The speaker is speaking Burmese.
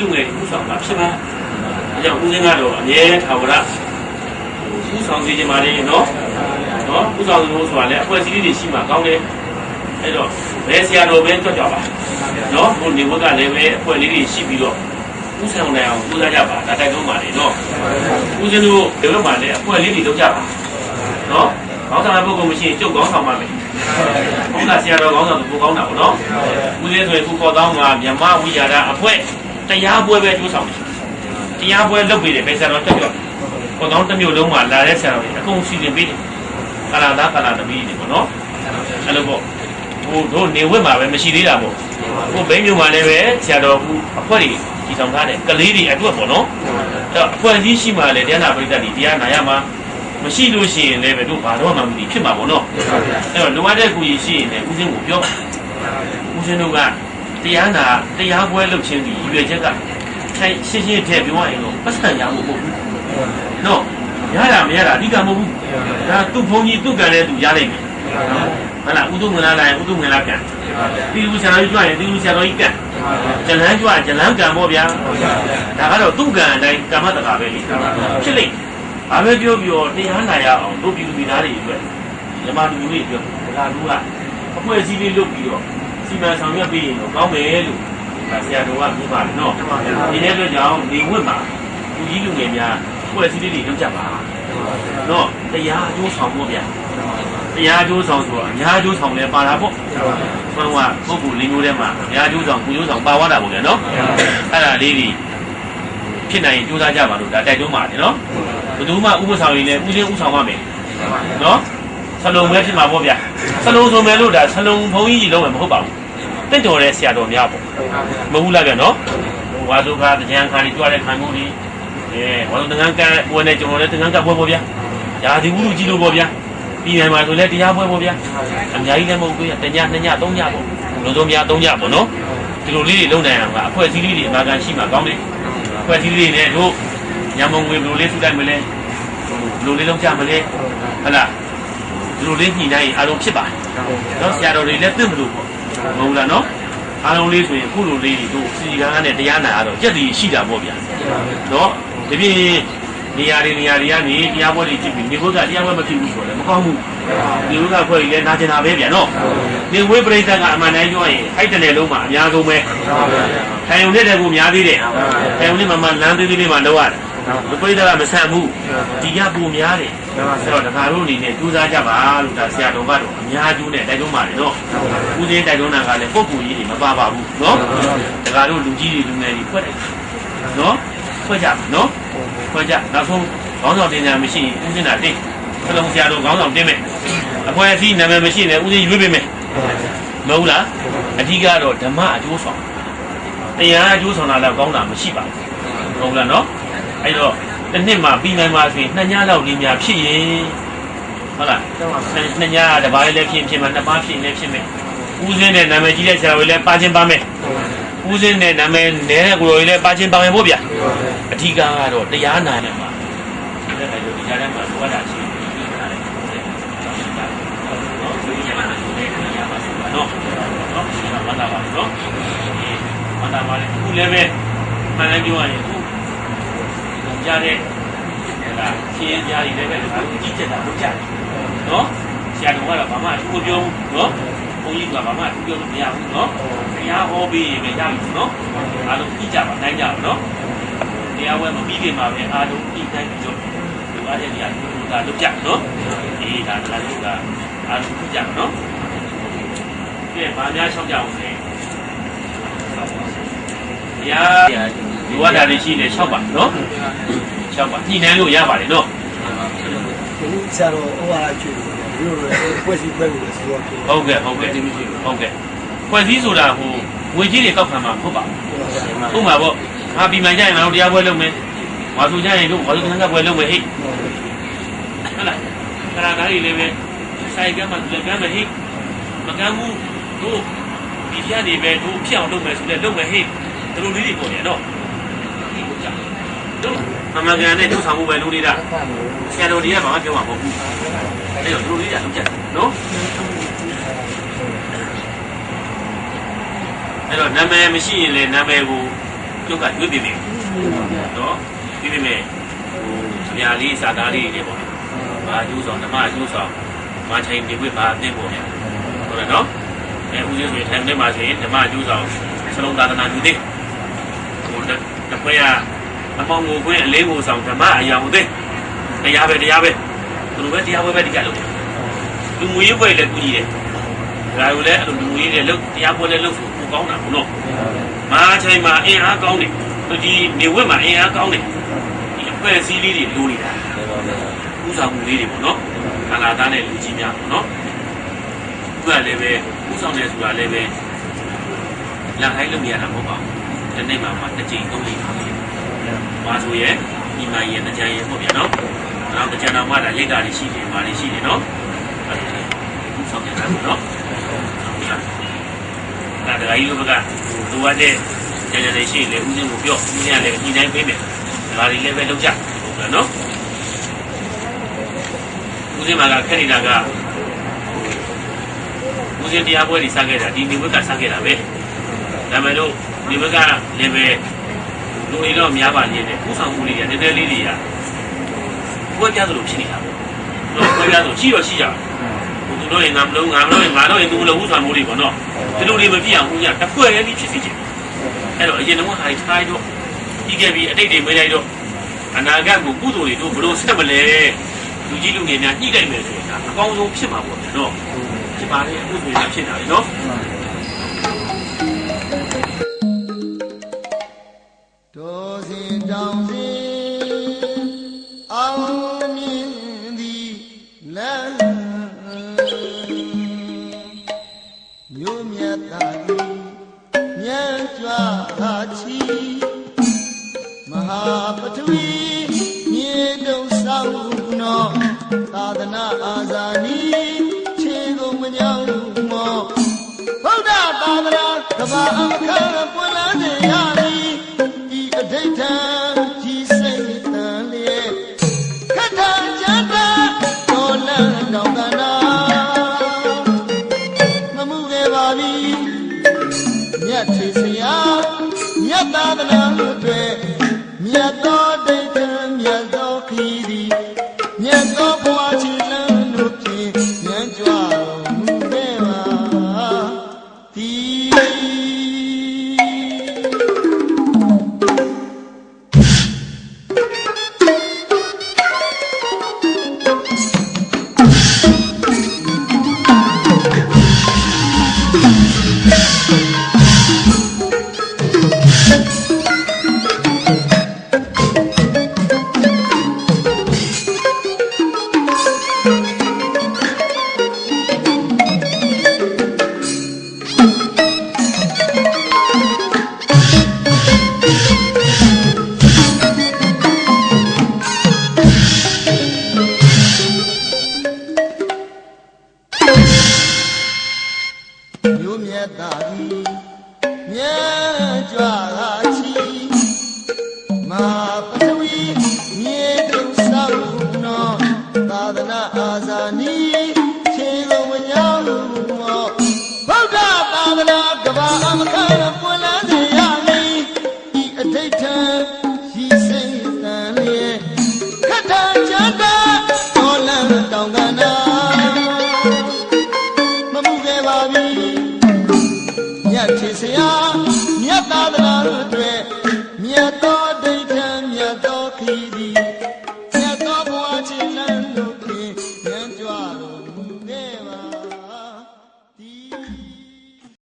လူငယ်ဥဆောင်တာဖြစ်ပါအဲကြောင့်ဦးစင်းကတော့အမြဲထာဝရဥဆောင်စီခြင်းပါလေနော်နော်ဥဆောင်လို့ဆိုတာလည်းအဖွဲ့အစည်းလေးတွေရှိမှကောင်းတယ်အဲ့တော့ဘယ်ဆရာတော်ပဲကြွကြပါနော်ဟိုနေဘက်ကလည်းပဲအဖွဲ့လေးတွေရှိပြီးတော့ဥဆောင်နိုင်အောင်ကြိုးစားကြပါဒါတိုက်တွန်းပါလေနော်ဦးစင်းတို့ဒီဘက်မှာလည်းအဖွဲ့လေးတွေလုပ်ကြပါနော်ကောင်းဆောင်တဲ့ပုဂ္ဂိုလ်မရှိရင်ကျုပ်ကောင်းဆောင်ပါမယ်ဘုရားဆရာတော်ကောင်းဆောင်သူကိုကောင်းတာပေါ့နော်ဦးစင်းဆိုရင်ခုခေါ်တောင်းမှာမြမဝိရဒအဖွဲ့ တရားပွဲပဲကျိုးဆောင်တယ်တရားပွဲလုပ်ပြီးတယ်ပဲဆရာတော်တက်ပြောခေါ်တောင်းတစ်မျိုးလုံးမှာလာတဲ့ဆရာတော်တွေအကုန်စီစဉ်ပေးတယ်ကာလာသားကာလာသမီးတွေပေါ့နော်အဲ့လိုပေါ့ဟိုတို့နေဝက်မှာပဲမရှိသေးတာပေါ့ဟိုဘိန်းမျိုးမှာလည်းပဲဆရာတော်ကူအဖွဲ့တွေကြီးဆောင်ထားတယ်ကလေးတွေအတွက်ပေါ့နော်အဲ့တော့အဖွဲ့အစည်းရှိမှလည်းတရားနာပရိသတ်တွေတရားနာရမှာမရှိလို့ရှိရင်လည်းပဲတို့ဘာတော့မှမသိဖြစ်မှာပေါ့နော်အဲ့တော့လိုအပ်တဲ့ကူကြီးရှိရင်လည်းဦးစင်းကိုပြောဦးစင်းတို့က တရားနာတရားပွဲလုပ်ခြင်းဒီရွေချက်ကဆိုင်ရှင်းရှင်းထည့်ပြောရရင်တော့ပတ်စံရဖို့မဟုတ်ဘူးနော်ရတာမရတာအဓိကမဟုတ်ဘူးဒါသူ့ဘုံကြီးသူ့ကံနဲ့သူရနိုင်မယ်ဟုတ်လားဥဒုမလာလာရင်ဥဒုမလာကံဒီလူဆရာတော်ကြီးကြွရင်ဒီလူဆရာတော်ကြီးကံဇလန်းကြွဇလန်းကံပေါ့ဗျာဒါကတော့သူ့ကံအတိုင်းကမ္မတကာပဲလေဖြစ်လိမ့်ဘာပဲပြောပြောတရားနာရအောင်တို့ပြည်သူပြည်သားတွေအတွက်ဓမ္မလူမျိုးတွေအတွက်ဒကာလူကအပွဲအစည်းလေးလုပ်ပြီးတော့ စီမံဆောင်ရွက်ပြီးရင်တော့ကောင်းမယ်လို့ဒါဆရာတော်ကပြောပါတယ်နော်ဒီတဲ့အတွက်ကြောင့်နေဝတ်မှာလူကြီးလူငယ်များပွဲအစည်းလေးတွေလုပ်ကြပါနော်တရားအကျိုးဆောင်ဖို့ဗျာတရားအကျိုးဆောင်ဆိုတော့အများအကျိုးဆောင်လဲပါတာပေါ့ဘုရားပုဂ္ဂိုလ်လေးမျိုးထဲမှာအများအကျိုးဆောင်ကုကျိုးဆောင်ပါသွားတာပေါ့ဗျာနော်အဲ့ဒါလေးတွေဖြစ်နိုင်ရင်ကြိုးစားကြပါလို့ဒါတိုက်တွန်းပါတယ်နော်ဘယ်သူမှဥပဆောင်ရင်လည်းဥစဉ်ဥဆောင်ပါမယ်နော်ဆလုံးပဲဖြစ်မှာပေါ့ဗျာဆလုံးဆိုမယ်လို့ဒါဆလုံးဘုံကြီးကြီးလုံးမယ်မဟုတ်ပါဘူး တင့်တော်တဲ့ဆရာတော်များပေါ့မဟုတ်လားဗျာနော်ဝါစုခါတရားခါကြီးကြွားတဲ့ခံမှုတွေအဲဝါစုတငန်းကဝင်နေကျွန်တော်လည်းတငန်းကပွဲပေါ့ဗျာယာဒီဝုလူကြီးလို့ပေါ့ဗျာပြည်နိုင်မှာဆိုလဲတရားပွဲပေါ့ဗျာအများကြီးလည်းမဟုတ်ဘူးတညနှစ်ညသုံးညပေါ့လုံးစုံများသုံးညပေါ့နော်ဒီလိုလေးတွေလုံနိုင်အောင်ကအဖွဲ့အစည်းလေးတွေအမှန်ကန်ရှိမှကောင်းတယ်အဖွဲ့အစည်းလေးတွေနဲ့တို့ညမုံငွေဘယ်လိုလေးထူတိုင်းမလဲဘယ်လိုလေးလုံးကြမလဲဟုတ်လားဒီလိုလေးညှိနှိုင်းရင်အားလုံးဖြစ်ပါတယ်နော်ဆရာတော်တွေလည်းသိမလို့ပေါ့ မဟုတ်လားနော်အားလုံးလေးဆိုရင်ခုလိုလေးတွေတို့စီကံနဲ့တရားနာရတော့ကြက်တီရှိတာပေါ့ဗျာနော်ဒီပြင်နေရာတွေနေရာတွေကနေတရားပွဲတွေကြည့်ပြီးနေဘုရားတရားပွဲမဖြစ်ဘူးဆိုတော့မကောင်းဘူးနေဘုရားဖွဲ့ကြီးလည်းနာကျင်တာပဲဗျာနော်နေဝိပရိသတ်ကအမှန်တိုင်းပြောရင်အဲ့တနယ်လုံးမှာအများဆုံးပဲထိုင်ုံနဲ့တကူများသေးတယ်ထိုင်ုံနဲ့မှမှလမ်းသေးသေးလေးမှလောက်ရတယ် မပရိသတ်ကမဆန်ဘူးဒီကပူများတယ်ဆိုတော့တခါတို့အနေနဲ့ကြိုးစားကြပါလို့ဒါဆရာတော်ကတော့အများကျိုးနဲ့တိုက်တွန်းပါတယ်နော်ဦးစင်းတိုက်တွန်းတာကလည်းပုံကူကြီးတွေမပါပါဘူးနော်တခါတို့လူကြီးတွေလူငယ်တွေဖွဲ့တယ်နော်ဖွဲ့ကြပါနော်ဖွဲ့ကြနောက်ဆုံးခေါင်းဆောင်တင်ညာမရှိရင်ဦးစင်းတာတင်းခလုံးဆရာတော်ခေါင်းဆောင်တင်းမယ်အဖွဲအစည်းနာမည်မရှိရင်ဦးစင်းရွေးပေးမယ်မဟုတ်လားအဓိကတော့ဓမ္မအကျိုးဆောင်တရားအကျိုးဆောင်တာလည်းကောင်းတာမရှိပါဘူးဟုတ်လားနော် အဲ့တော့တစ်နှစ်မှာပြီးနိုင်ပါဆိုရင်နှစ်ညလောက်လေးများဖြစ်ရင်ဟုတ်လားနှစ်ညတစ်ပါးလည်းဖြစ်ဖြစ်မှာနှစ်ပါးဖြစ်ရင်လည်းဖြစ်မယ်ဦးစင်းနဲ့နာမည်ကြီးတဲ့ဆရာတွေလည်းပါချင်းပါမယ်ဦးစင်းနဲ့နာမည်နဲကိုယ်တော်ကြီးလည်းပါချင်းပါမယ်ပေါ့ဗျာအဓိကကတော့တရားနာနဲ့မှာဒီတဲ့ကတော့ဒီကြားထဲမှာလိုအပ်တာရှိတယ်နော်ဒီရမှာဆိုတဲ့နေရာမှာဆိုပါတော့နော်ဒီမှာမတာပါနော်ဒီမတာပါလေခုလည်းပဲမှန်တယ်ပြောရရင်ခု ကြတဲ့ဒါရှင်းကြားရည်လည်းပဲဒါကြီးကျက်တာလုပ်ကြတယ်နော်ဆရာတော်ကတော့ဘာမှအထူးပြောဘူးနော်ဘုန်းကြီးကဘာမှအထူးပြောလို့မရဘူးနော်တရားဟောပြီးရင်ပဲရပြီနော်အားလုံးကြည့်ကြပါနိုင်ကြပါနော်တရားဝဲမပြီးခင်မှာပဲအားလုံးကြည့်တိုင်းပြီးတော့ဒီအားတဲ့နေရာကိုဒါလုပ်ကြနော်အေးဒါဒါလို့ကအားလုံးကြည့်ကြနော်ကဲဘာများရှောက်ကြအောင်လဲတရား ဒီဝါဒတွေရှိနေ6ပါနော်6ပါညှိနှိုင်းလို့ရပါတယ်နော်ဆရာတော်ဟိုအားချွေလို့ဒီလိုလိုပွဲစီပွဲလို့ဆိုတော့ဟုတ်ကဲ့ဟုတ်ကဲ့ဟုတ်ကဲ့ဖွဲ့စည်းဆိုတာဟိုငွေကြီးတွေကောက်ခံမှာမဟုတ်ပါဘူးဥပမာပေါ့ငါပြီးမှကြရင်ငါတို့တရားပွဲလုပ်မယ်ငါဆိုကြရင်တို့ငါတို့သံဃာပွဲလုပ်မယ်ဟိဟုတ်လားခရာသားတွေလည်းပဲဆိုင်ကမှလည်းကမ်းမယ်ဟိမကမ်းဘူးတို့ဒီပြနေပဲတို့ဖြစ်အောင်လုပ်မယ်ဆိုလည်းလုပ်မယ်ဟိဒီလိုလေးတွေပေါ့လေနော် တို့အမှန်ကန်နဲ့တို့ဆောင်မှုပဲလုပ်နေတာဆရာတော်တွေကဘာမှပြောမှာမဟုတ်ဘူးအဲ့တော့တို့လေးကလုပ်ကြတယ်နော်အဲ့တော့နာမည်မရှိရင်လည်းနာမည်ကိုကြဒုက္ခရွေးပေးပြီနော်ပြီးပြီမဲ့ဟိုအများလေးစာသားလေးတွေပေါ့ဘာကျိုးဆောင်ဓမ္မကျိုးဆောင်မချိန်ဒီဝိဘာအသိပေါ့ဗျာဟုတ်တယ်နော်အဲဦးဇင်းဆိုရင်ထိုင်နေမှာဆိုရင်ဓမ္မကျိုးဆောင်စလုံးသာသနာလူသိဟိုတစ်ခွဲက အမောင်ကိုခွင်းအလေးကိုဆောင်ဓမ္မအယောင်သိတရားပဲတရားပဲသူတို့ပဲတရားပဲပဲတရားလုပ်လူငွေရွေးလည်းကူညီတယ်ဒါကိုလည်းအဲ့လိုလူငွေတွေလုပ်တရားပွဲလည်းလုပ်ဖို့ကိုကောင်းတာဘုနော်မာချိန်မှာအင်အားကောင်းတယ်သူဒီနေဝက်မှာအင်အားကောင်းတယ်ဒီအဖွဲ့အစည်းလေးတွေလိုနေတာဥဆောင်မှုလေးတွေပေါ့နော်ခန္ဓာသားနဲ့လူကြီးများပေါ့နော်သူကလည်းပဲဥဆောင်တယ်ဆိုတာလည်းပဲလာခိုင်းလို့မရတာမဟုတ်ပါဘူးဒီနေ့မှမှတစ်ချိန်သုံးချိန်ထားတယ် မာဆိုရဲ့ဒီမိုင်းရဲ့တကြံရဲ့ပေါ့ဗျာနော်နောက်တကြံတော်မှဒါရိတ်တာတွေရှိတယ်မာတွေရှိတယ်နော်အဲ့ဒါဥဆောင်တယ်ပေါ့နော်ဒါတခါကြီးတို့ဘက်ကလိုအပ်တဲ့ကြံကြံနေရှိရင်လည်းဦးစင်းကိုပြောဦးစင်းကလည်းညှိနှိုင်းပေးမယ်ဒါတွေလည်းပဲလုပ်ကြဟုတ်လားနော်ဦးစင်းမှာကခက်နေတာကဦးစင်းတရားပွဲတွေစခဲ့တာဒီနေဘက်ကစခဲ့တာပဲဒါပေမဲ့လို့ဒီဘက်ကလည်းပဲ လူတွေတော့များပါနေတယ်ဥဆောင်မှုတွေကနည်းနည်းလေးတွေကပွဲပြသလိုဖြစ်နေတာပေါ့တော့ပွဲပြသလိုရှိတော့ရှိကြတယ်သူတို့ရင်ငါမလုံးငါမလုံးရင်ငါတော့ရင်သူမလုံးဥဆောင်မှုတွေပေါ့နော်ဒီလိုတွေမပြအောင်ဦးရတစ်ဖွဲ့တည်းဖြစ်စီခြင်းအဲ့တော့အရင်တော့ဟာထားတော့ပြီးခဲ့ပြီးအတိတ်တွေမေးလိုက်တော့အနာဂတ်ကိုကုသိုလ်တွေတို့ဘလို့ဆက်မလဲလူကြီးလူငယ်များညှိလိုက်မယ်ဆိုရင်ဒါအကောင်းဆုံးဖြစ်မှာပေါ့ဗျာနော်ဖြစ်ပါလေအခုဆိုရင်ဖြစ်တာလေနော် တောင်စင်အောင်မြင်သည်လမ်းမြို့မြတ်သာသည်မြတ်ကြွားသာချီမဟာပထဝီမြေတုံဆောင်နောသာသနာအာဇာနီခြေကုန်မညောင်းမောဗုဒ္ဓသာသနာကဘာအခါပွင့် တော်လန်းတော်ကနာမမှုခဲ့ပါပြီမြတ်ထေဆရာမြတ်သာသနာအတွက်မြတ်သောဒိဋ္ဌံမြတ်သောခီးသည်မြတ်သောဘဝချီလန်းတို့ဖြင့်ဉာဏ်ကြွတော်မူခဲ့ပါ အာဇာနီခြေတော်ဝညောင်းမောဗုဒ္ဓသာသနာကဘာအမခါပွင့်လန်းစေရမည်ဤအဋ္ဌံရှိစိတ်တန်လျက်ခတ္တချန္တာတော်လန်းတောင်ကနာမမှုခဲ့ပါပြီညတ်ချေစရာ